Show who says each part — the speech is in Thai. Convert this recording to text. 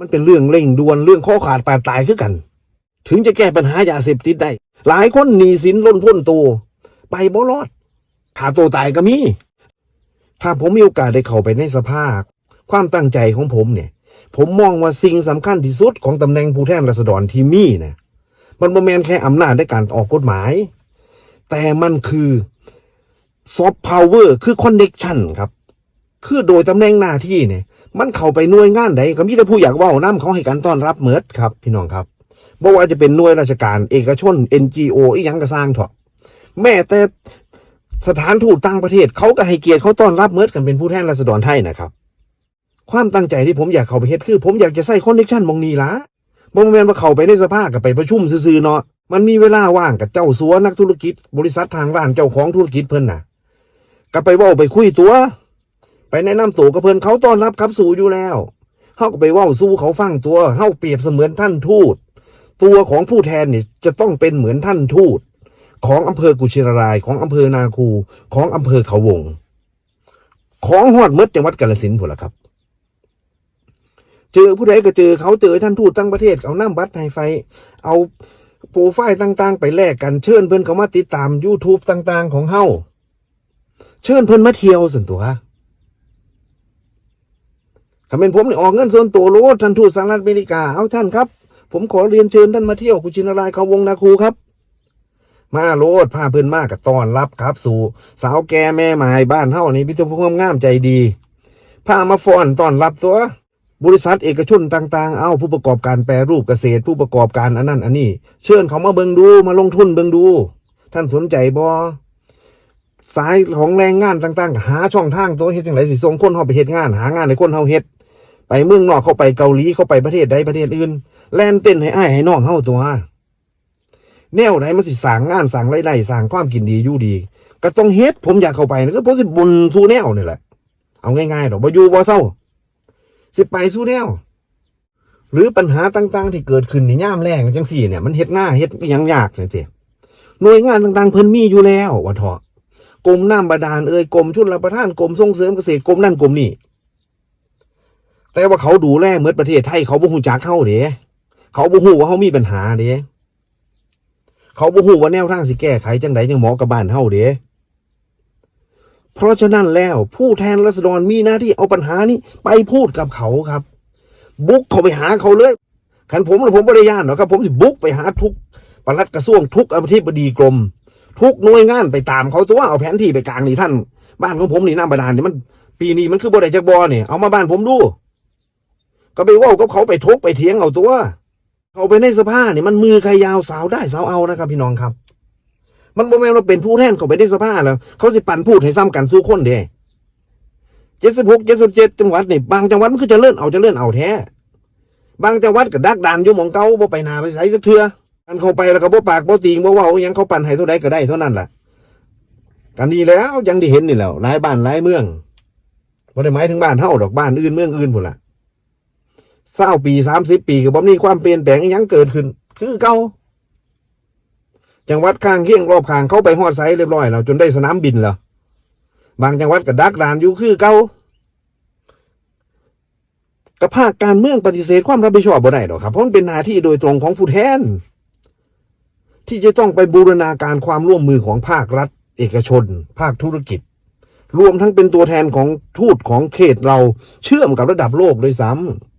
Speaker 1: มันเป็นเรื่องเร่งด่วนเรื่องข้อขาดปาดตายคือกัน ถึงจะแก้ปัญหายาเสพติดได้ หลายคนหนีสินล้นพ้นตัวไปบ่รอดขาตัวตายก็มี ถ้าผมมีโอกาสได้เข้าไปในสภาความตั้งใจของผมเนี่ย ผมมองว่าสิ่งสำคัญที่สุดของตำแหน่งผู้แทนราษฎรที่มีนะมันบ่แมนแค่อำนาจในการออกกฎหมาย แต่มันคือซอฟต์พาวเวอร์คือคอนเน็ชันครับ คือโดยตำแหน่งหน้าที่เนี่ย มันเข้าไปหน่วยงานใดก็มีแต่ผู้อยากเว่าน้ำเขาให้การต้อนรับเมิดครับ พี่น้องครับบ่ว่าจะเป็นหน่วยราชการเอกชน NGO อีหยังก็สร้างเถอะแม้แต่สถานทูตต่างประเทศ เขาก็ให้เกียรติเขาต้อนรับเมิดกันเป็นผู้แทนราษฎรไทยนะครับ ความตั้งใจที่ผมอยากเข้าไปเฮ็ดคือ ผมอยากจะใส่คอนเนคชั่นมองนี้ละบ่แม่นว่าเข้าไปในสภากับไปประชุมซื่อๆเนาะมันมีเวลาว่างกับเจ้าสัวนักธุรกิจ บริษัททางร้านเจ้าของธุรกิจเพิ่นน่ะก็ไปว้าไปคุยตัว ไปแนะนำตัวกับเพิ่นเขาต้อนรับครับสู่อยู่แล้วเฮาก็ไปว้าสู้เขาฟังตัวเฮาเปรียบเสมือนท่านทูต ตัวของผู้แทนเนี่ยจะต้องเป็นเหมือนท่านทูต ของอำเภอกุชินารายของอำเภอนาคูของอำเภอเขาวง ของฮอดเมดจังหวัดกาฬสินธุ์พุ่นละครับ เจอผู้ใดก็เจอเขาเจอท่านทูตตั้งประเทศเอาน้ำบัตรไฮไฟ เอาโปรไฟล์ต่างๆ ไปแลกกันเชิญเพิ่อนเขามาติดตาม YouTube ต่าง ๆ ของเฮาเชิญเพิ่อนมาเที่ยวส่วนตัว ถ้าเป็นผมเนี่ยออกเงินส่วนตัวโลดท่านทูตสหรัฐอเมริกาเอาท่านครับ ผมขอเรียนเชิญท่านมาเที่ยวกุชินารายเขาวงนาคูครับ มาโลดพาเพิ่อนมากกับตอนรับครับ สู่ สาวแก่แม่หมายบ้านเฮานี่พิทพงามงามใจดีพามาฟอนตอนรับตัวบริษัทเอกชนต่างๆ เอาผู้ประกอบการแปรรูปเกษตร ผู้ประกอบการอันนั้นอันนี้ เชิญเขามาเบิงดูมาลงทุนเบิงดู ท่านสนใจบ่สายของแรงงานต่างๆ หาช่องทางตัวเฮ็ดจังไดสิส่งคนเฮาไปเฮ็ดงาน หางานให้คนเฮาเฮ็ด ไปเมืองนอกเขาไปเกาหลีเขาไปประเทศใดประเทศอื่น แลนเต้นให้อ้ายให้น้องเฮาตัวแนวไหนมันสิสร้างงานสร้างรได้สร้างความกินดีอยู่ดี ก็ต้องเฮ็ดผมอยากเข้าไปนะก็ผมสิบุญสู่แนวนี่แหละ เอาง่ายๆดอกบ่อยู่บ่เศร้า สิไปสู่แนว หรือปัญหาต่างๆ ที่เกิดขึ้นในย่ามแรงจังสี่เนี่ยมันเฮ็ดหน้าเฮ็ดยังยากจังซี่หน่วยงานต่างๆ เพิ่นมีอยู่แล้วว่าเถาะกรมน้ำบาดาลเอ่ยกรมชลประทานกรมส่งเสริมเกษตรกรมนั่นกรมนี่ แต่ว่าเขาดูแลเหมือนประเทศไทยเขาบ่ฮู้จักเฮาเด้เขาบ่ฮู้ว่าเฮามีปัญหาเด้เขาบ่ฮู้ว่าแนวทางสิแก้ไขจังไดจังหมาะกับบ้านเฮาเด้เพราะฉะนั้นแล้วผู้แทนราษฎรมีหน้าที่เอาปัญหานี้ไปพูดกับเขาครับ บุกเขาไปหาเขาเลยขันผมน่ะผมบริยานหรอกครับ ผมสิบุกไปหาทุกปลัดกระทรวงทุกอธิบดีกรม ทุกหน่วยงานไปตามเขาตัวเอาแผนที่ไปกลางนี่ท่าน บ้านของผมนี่น้ำบาดาลนี่มัน ปีนี้มันคือบ่ได้จักบอเนี่ยเอามาบ้านผมดู ก็ไปว่ากับเขาไปทกไปเถียงเอาตัว เขาไปในสภาเนี่ยมันมือใครยาวสาวได้สาวเอานะครับ พี่น้องครับ มันบ่แม่นว่าเป็นผู้แทนเขาไปในสภาแล้วเขาสิปั่นพูดให้ซ้ำกันสู้คนเด้เจ็ดสิบหกเจ็ดสิบเจ็ดจังหวัดนี่บางจังหวัดมันคือจะเลื่อนเอาจะเลื่อนเอาแท้ บางจังหวัดก็ดักดานอยู่มองเก่าบ่ไปนาไปใส่สักเทืออันเข้าไปแล้วก็บ่ปากบ่ติงบ่เว้าอิหยังเขาปั่นให้เท่าใดก็ได้เท่านั้นแหละกันดีแล้วยังได้เห็นนี่แหล้วหลายบ้านหลายเมืองบ่ได้หมายถึงบ้านเฮาดอกบ้านอื่นเมืองอื่นพุ่นล่ะ เศร้าปีสามสิบปีก็บ่มีความเปลี่ยนแปลงยังเกิดขึ้น คือเก่าจังหวัดข้างเคียงรอบข้างเขาไปฮอดไซเรียบร้อยแล้วจนได้สนามบินแล้วบางจังหวัดก็ดักดานอยู่คือเก่ากับภาคการเมืองปฏิเสธความรับผิดชอบบ่ได้หรอกครับเพราะมันเป็นหน้าที่โดยตรงของผู้แทน ที่จะต้องไปบูรณาการความร่วมมือของภาครัฐ เอกชน ภาคธุรกิจ รวมทั้งเป็นตัวแทนของทูตของเขตเราเชื่อมกับระดับโลกด้วยซ้ำ